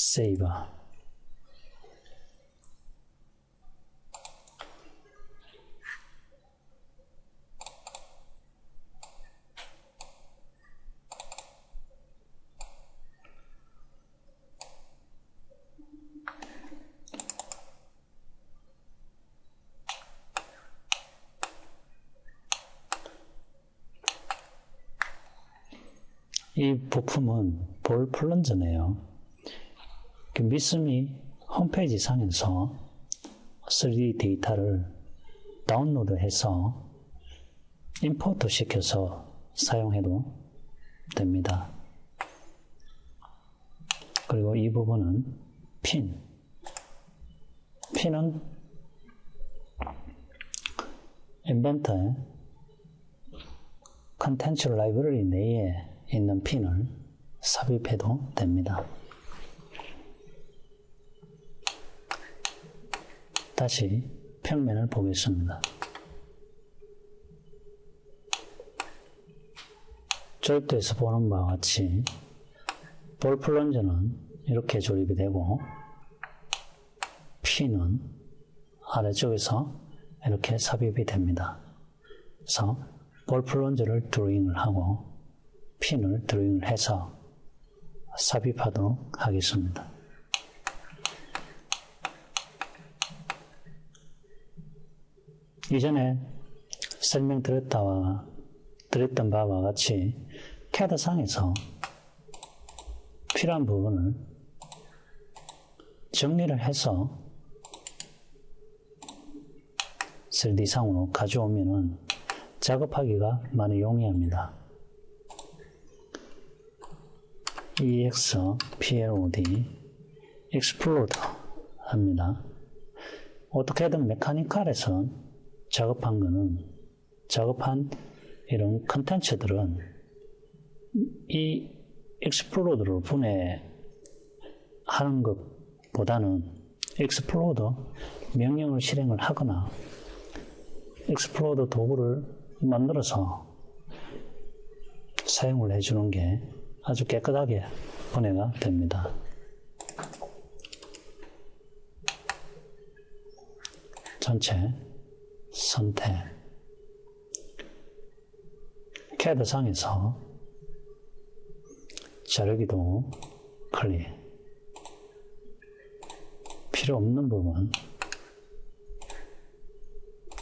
save. 이 부품은 볼 플런저네요. 그 미스미 홈페이지 상에서 3D 데이터를 다운로드해서 임포트 시켜서 사용해도 됩니다. 그리고 이 부분은 핀. 핀은 인벤터의 컨텐츠 라이브러리 내에 있는 핀을 삽입해도 됩니다. 다시 평면을 보겠습니다. 조립도에서 보는 바와 같이 볼 플런저는 이렇게 조립이 되고 핀은 아래쪽에서 이렇게 삽입이 됩니다. 그래서 볼 플런저를 드로잉을 하고 핀을 드로잉을 해서 삽입하도록 하겠습니다. 이전에 설명 드렸다와 드렸던 바와 같이 캐드상에서 필요한 부분을 정리를 해서 3D상으로 가져오면 작업하기가 많이 용이합니다. EX, PLOD, Exploder 합니다. 어떻게든 메카니컬에서 작업한 거는 작업한 이런 컨텐츠들은 이 엑스플로더로 분해하는 것보다는 엑스플로더 명령을 실행을 하거나 엑스플로더 도구를 만들어서 사용을 해주는 게 아주 깨끗하게 분해가 됩니다. 전체 선택. 캐드상에서 자르기도 클릭 필요 없는 부분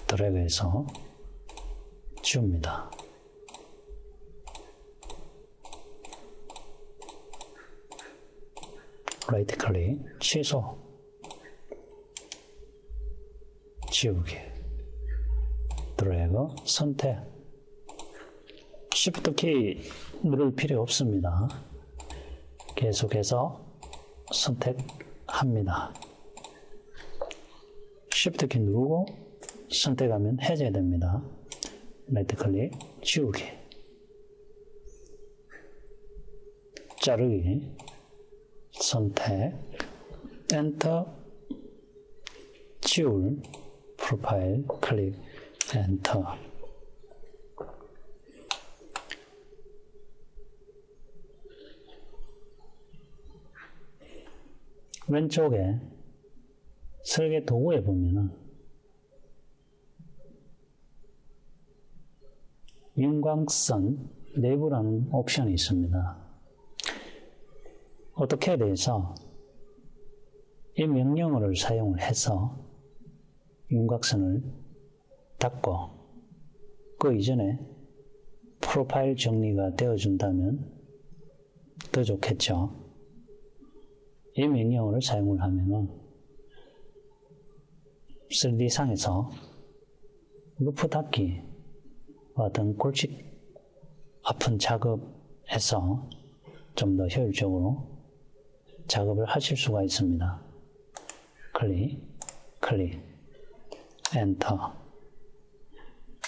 드래그해서 지웁니다. 라이트 클릭, 취소, 지우기, 드래그, 선택, Shift 키 누를 필요 없습니다. 계속해서 선택합니다. Shift 키 누르고 선택하면 해제됩니다. 라이트 클릭, 지우기, 자르기, 선택, 엔터, 지울, 프로파일, 클릭, 엔터. 왼쪽에 설계 도구에 보면은 윤광선 내부라는 옵션이 있습니다. 어떻게 대해서 이 명령어를 사용을 해서 윤곽선을 닫고 그 이전에 프로파일 정리가 되어준다면 더 좋겠죠. 이 명령어를 사용을 하면은 3D상에서 루프 닫기와 같은 골치 아픈 작업에서 좀 더 효율적으로 작업을 하실 수가 있습니다. 클릭, 클릭, 엔터,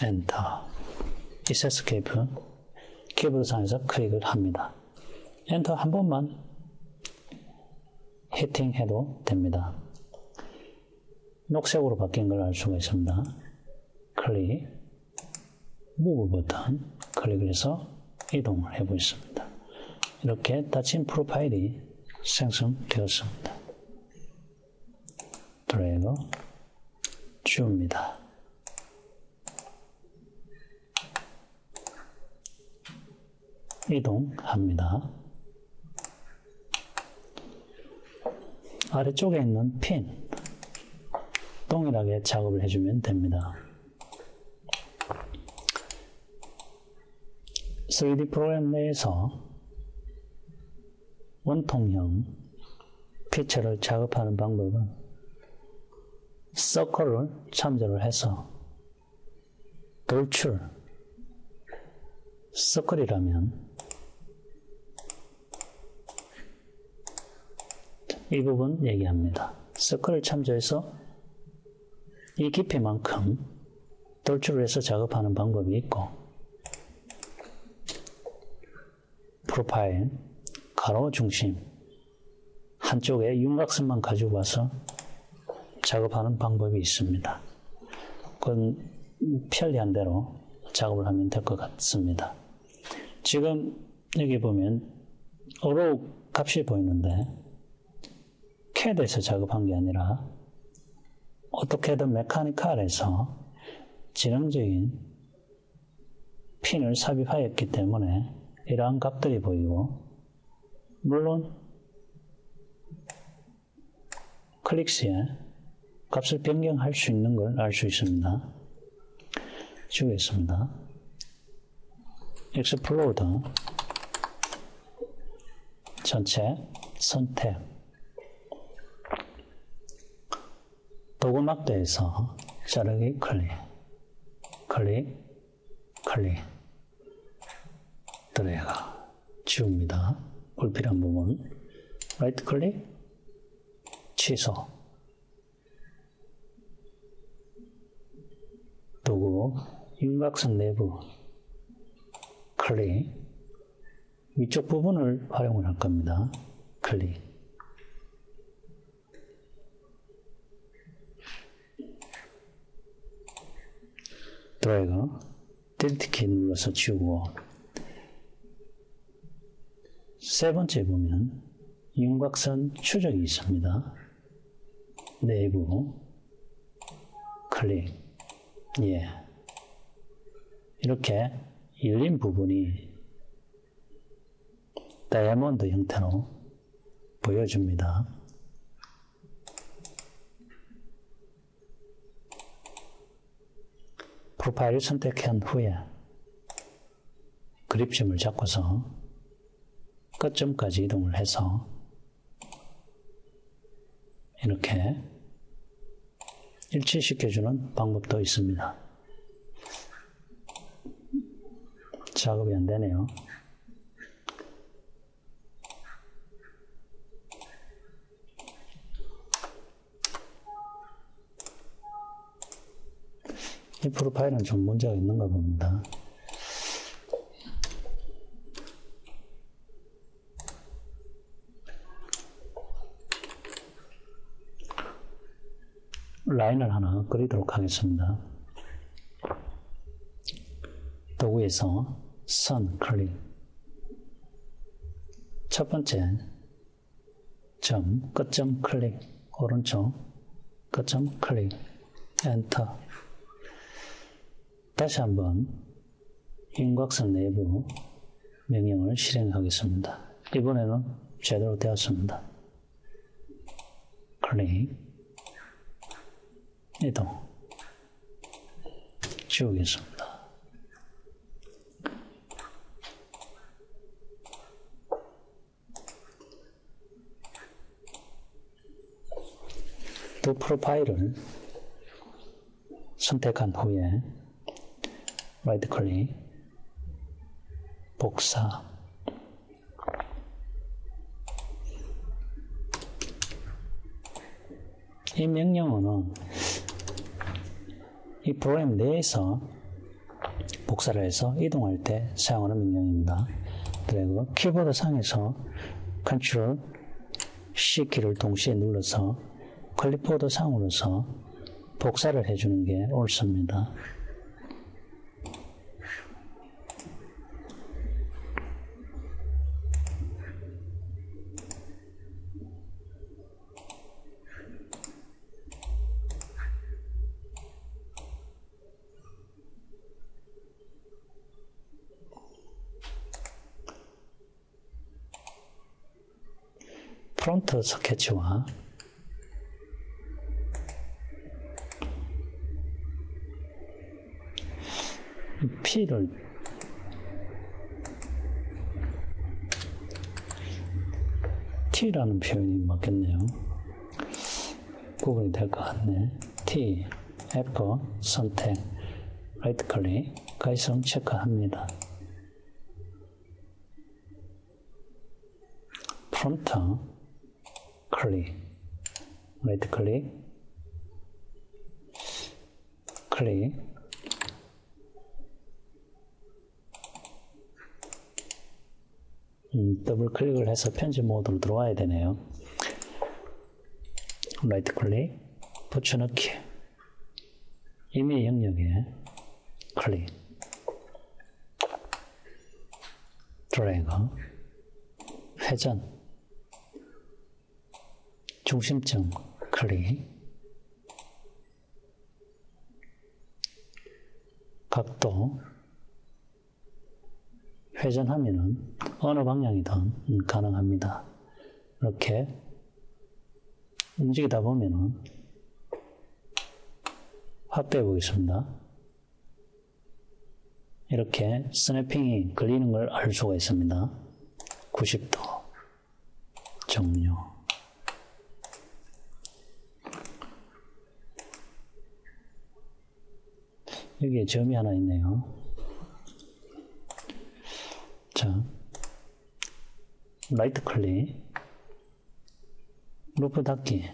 엔터, 이세스케이프 키보드상에서 클릭을 합니다. 엔터 한 번만 히팅해도 됩니다. 녹색으로 바뀐 걸 알 수가 있습니다. 클릭, 무브 버튼 클릭을 해서 이동을 해보겠습니다. 이렇게 닫힌 프로파일이 생성되었습니다. 드래그 줍니다. 이동합니다. 아래쪽에 있는 핀 동일하게 작업을 해주면 됩니다. 3D 프로그램 내에서 원통형 피처를 작업하는 방법은 서클을 참조를 해서 돌출 서클이라면 이 부분 얘기합니다. 서클을 참조해서 이 깊이만큼 돌출을 해서 작업하는 방법이 있고 프로파일, 가로 중심 한쪽에 윤곽선만 가지고 와서 작업하는 방법이 있습니다. 그건 편리한 대로 작업을 하면 될 것 같습니다. 지금 여기 보면 어로 값이 보이는데 CAD에서 작업한 게 아니라 어떻게든 메카니컬에서 지능적인 핀을 삽입하였기 때문에 이러한 값들이 보이고 물론 클릭 시에 값을 변경할 수 있는 걸 알 수 있습니다. 주겠습니다. 엑스플로드 전체 선택 도구막대에서 자르기 클릭, 클릭, 클릭, 드래그, 지웁니다. 불필요한 부분, 라이트 클릭, 취소, 도구, 윤곽선 내부, 클릭, 위쪽 부분을 활용을 할 겁니다. 클릭, 드래그 딜트 키 눌러서 지우고. 세 번째 보면 윤곽선 추적이 있습니다. 내부. 클릭. 예. 이렇게 열린 부분이 다이아몬드 형태로 보여줍니다. 프로파일을 선택한 후에 그립심을 잡고서 끝점까지 이동을 해서 이렇게 일치시켜주는 방법도 있습니다. 작업이 안 되네요. 이 프로파일은 좀 문제가 있는가 봅니다. 라인을 하나 그리도록 하겠습니다. 도구에서 선 클릭 첫 번째 점, 끝점 클릭 오른쪽 끝점 클릭 엔터 다시 한번 윤곽선 내부 명령을 실행하겠습니다. 이번에는 제대로 되었습니다. 클릭 이동 지우겠습니다. 또 프로파일을 선택한 후에 라이트 클릭 복사 이 명령어는 이 프로그램 내에서 복사를 해서 이동할 때 사용하는 명령입니다. 그리고 키보드 상에서 Ctrl C 키를 동시에 눌러서 클립보드 상으로서 복사를 해주는 게 옳습니다. 프론트 스케치와 P를 T라는 표현이 맞겠네요. 구분이 될 것 같네. T, F, 선택, 라이트 클릭, 가이성 체크합니다. 프론트, 클릭, 라이트 클릭, 클릭, 음, 더블 클릭을 해서 편집 모드로 들어와야 되네요. 라이트 클릭, 붙여넣기, 이메일 영역에 클릭, 드래그, 회전, 중심점 클릭, 각도, 회전하면은 어느 방향이든 가능합니다. 이렇게 움직이다 보면은 확대해 보겠습니다. 이렇게 스냅핑이 걸리는 걸 알 수가 있습니다. 90도 종료 여기에 점이 하나 있네요. 자, 라이트 클릭, 루프 닫기.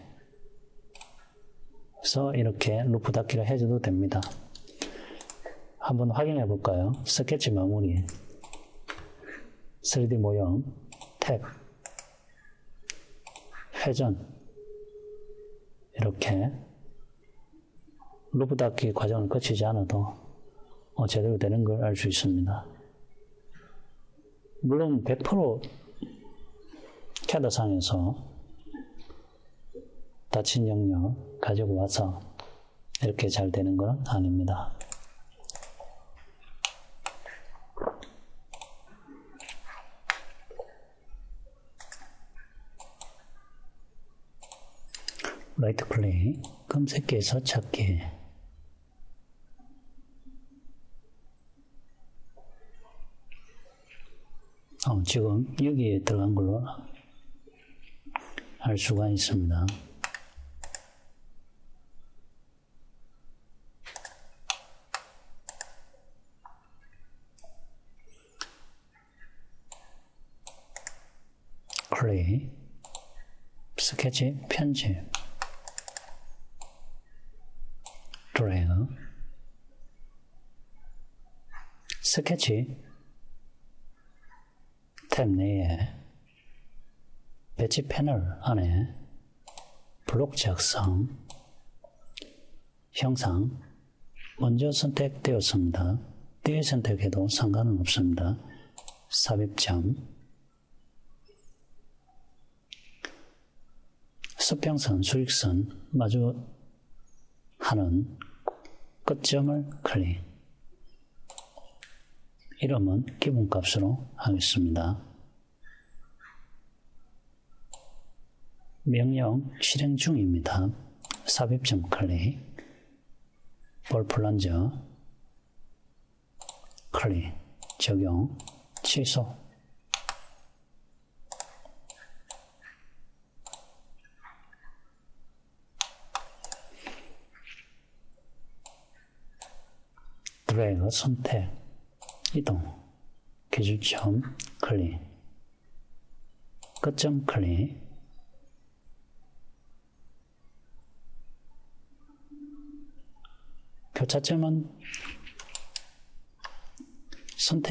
그래서 이렇게 루프 닫기를 해줘도 됩니다. 한번 확인해 볼까요? 스케치 마무리, 3D 모형, 탭, 회전, 이렇게 루프 닫기 과정을 거치지 않아도 어, 제대로 되는 걸 알 수 있습니다. 물론 100% 캐드상에서 닫힌 영역 가지고 와서 이렇게 잘 되는 건 아닙니다. 라이트 클릭, 검색기에서 찾기. 어, 지금 여기에 들어간 걸로 알 수가 있습니다. 클릭, 스케치 편집, 드래그, 스케치 탭 내에 배치 패널 안에 블록 작성, 형상 먼저 선택되었습니다. 뒤에 선택해도 상관은 없습니다. 삽입점 수평선, 수직선 마주 하는 끝점을 클릭 이름은 기본값으로 하겠습니다. 명령 실행 중입니다. 삽입점 클릭 볼 플런저 클릭 적용 취소 드래그 선택 이동 기준점 클릭 끝점 클릭 교차점은